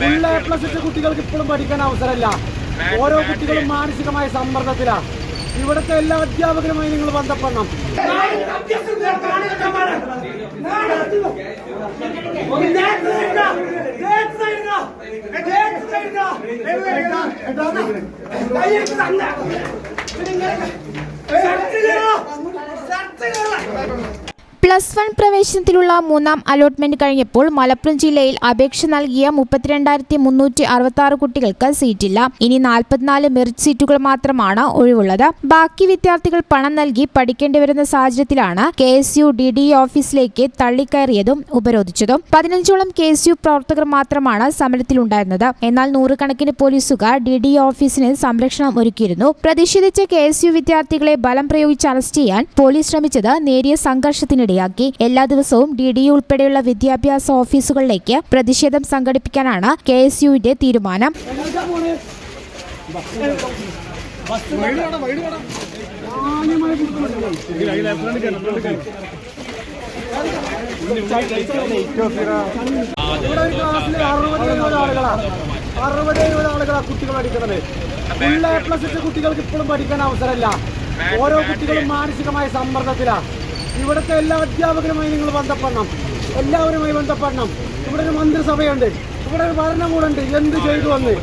Full A plus ഇട്ട കുട്ടികൾക്ക് ഇപ്പോഴും പഠിക്കാൻ അവസരമില്ല. ഓരോ കുട്ടികളും മാനസികമായ സമ്മർദ്ദത്തിലാണ് ഇവിടുത്തെ എല്ലാ അധ്യാപകരുമായി നിങ്ങൾ ബന്ധപ്പെടണം. പ്ലസ് വൺ പ്രവേശനത്തിലുള്ള മൂന്നാം അലോട്ട്മെന്റ് കഴിഞ്ഞപ്പോൾ മലപ്പുറം ജില്ലയിൽ അപേക്ഷ നൽകിയ മുപ്പത്തിരണ്ടായിരത്തി മുന്നൂറ്റി അറുപത്തി ആറ് കുട്ടികൾക്ക് സീറ്റില്ല. ഇനി നാൽപ്പത്തിനാല് മെറിറ്റ് സീറ്റുകൾ മാത്രമാണ് ഒഴിവുള്ളത്. ബാക്കി വിദ്യാർത്ഥികൾ പണം നൽകി പഠിക്കേണ്ടി വരുന്ന സാഹചര്യത്തിലാണ് K S U D D ഓഫീസിലേക്ക് തള്ളിക്കയറിയതും ഉപരോധിച്ചതും. പതിനഞ്ചോളം കെ എസ് യു പ്രവർത്തകർ മാത്രമാണ് സമരത്തിലുണ്ടായിരുന്നത്. എന്നാൽ നൂറുകണക്കിന് പോലീസുകാർ ഡി ഡി ഓഫീസിന് സംരക്ഷണം ഒരുക്കിയിരുന്നു. പ്രതിഷേധിച്ച കെ എസ് യു വിദ്യാർത്ഥികളെ ബലം പ്രയോഗിച്ച് അറസ്റ്റ് ചെയ്യാൻ പോലീസ് ശ്രമിച്ചത് നേരിയ സംഘർഷത്തിനിടയാക്കി എല്ലാ ദിവസവും ഡി ഡി ഉൾപ്പെടെയുള്ള വിദ്യാഭ്യാസ ഓഫീസുകളിലേക്ക് പ്രതിഷേധം സംഘടിപ്പിക്കാനാണ് കെ എസ് യുവിന്റെ തീരുമാനം. ഇവിടെ ഒരു ക്ലാസ്സിൽ അറുപത് എഴുപത് ആളുകളാണ് അറുപത് എഴുപത് ആളുകളാണ് കുട്ടികൾ പഠിക്കുന്നത് ഫുൾ എ പ്ലസ് കുട്ടികൾക്ക് ഇപ്പോഴും പഠിക്കാൻ അവസരമില്ല. ഓരോ കുട്ടികളും മാനസികമായ സമ്മർദ്ദത്തിലാണ് ഇവിടുത്തെ എല്ലാ അധ്യാപകരുമായി നിങ്ങൾ ബന്ധപ്പെടണം. എല്ലാവരുമായി ബന്ധപ്പെടണം. ഇവിടെ ഒരു മന്ത്രിസഭയുണ്ട്. ഇവിടെ ഒരു ഭരണകൂടമുണ്ട് എന്ത് ചെയ്തു വന്ന്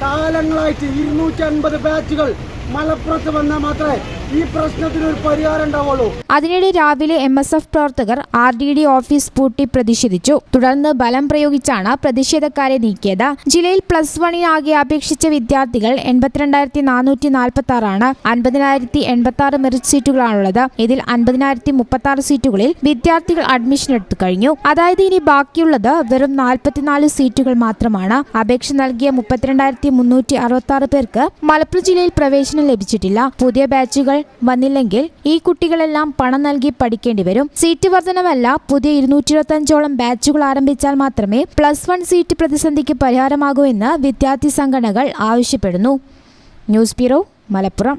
കാലങ്ങളായിട്ട് ഇരുന്നൂറ്റി അൻപത് ബാച്ചുകൾ മലപ്പുറത്ത് വന്നാൽ മാത്രമേ ഈ പ്രശ്നത്തിന് ഒരു പരിഹാരം ഉണ്ടാവുള്ളൂ. അതിനിടെ രാവിലെ എം എസ് എഫ് പ്രവർത്തകർ ആർ ഡി ഡി ഓഫീസ് പൂട്ടി പ്രതിഷേധിച്ചു. തുടർന്ന് ബലം പ്രയോഗിച്ചാണ് പ്രതിഷേധക്കാരെ നീക്കിയത്. ജില്ലയിൽ പ്ലസ് വണ്ണിനാകെ അപേക്ഷിച്ച വിദ്യാർത്ഥികൾ എൺപത്തിരണ്ടായിരത്തി നാനൂറ്റി നാൽപ്പത്തി ആറാണ് അൻപതിനായിരത്തി എൺപത്തി ആറ് മെറിറ്റ് സീറ്റുകളാണുള്ളത്. ഇതിൽ അൻപതിനായിരത്തി മുപ്പത്തി ആറ് സീറ്റുകളിൽ വിദ്യാർത്ഥികൾ അഡ്മിഷൻ എടുത്തു കഴിഞ്ഞു. അതായത് ഇനി ബാക്കിയുള്ളത് വെറും നാൽപ്പത്തിനാല് സീറ്റുകൾ മാത്രമാണ്. അപേക്ഷ നൽകിയ മുപ്പത്തിരണ്ടായിരത്തി മുന്നൂറ്റി അറുപത്തി ആറ് പേർക്ക് മലപ്പുറം ജില്ലയിൽ പ്രവേശനം ലഭിച്ചിട്ടില്ല. പുതിയ ബാച്ചുകൾ വന്നില്ലെങ്കിൽ ഈ കുട്ടികളെല്ലാം പണം നൽകി പഠിക്കേണ്ടി വരും. സീറ്റ് വർധനമല്ല പുതിയ ഇരുന്നൂറ്റി ഇരുപത്തഞ്ചോളം ബാച്ചുകൾ ആരംഭിച്ചാൽ മാത്രമേ പ്ലസ് വൺ സീറ്റ് പ്രതിസന്ധിക്ക് പരിഹാരമാകൂ എന്ന് വിദ്യാർത്ഥി സംഘടനകൾ ആവശ്യപ്പെടുന്നു. News bureau Malappuram.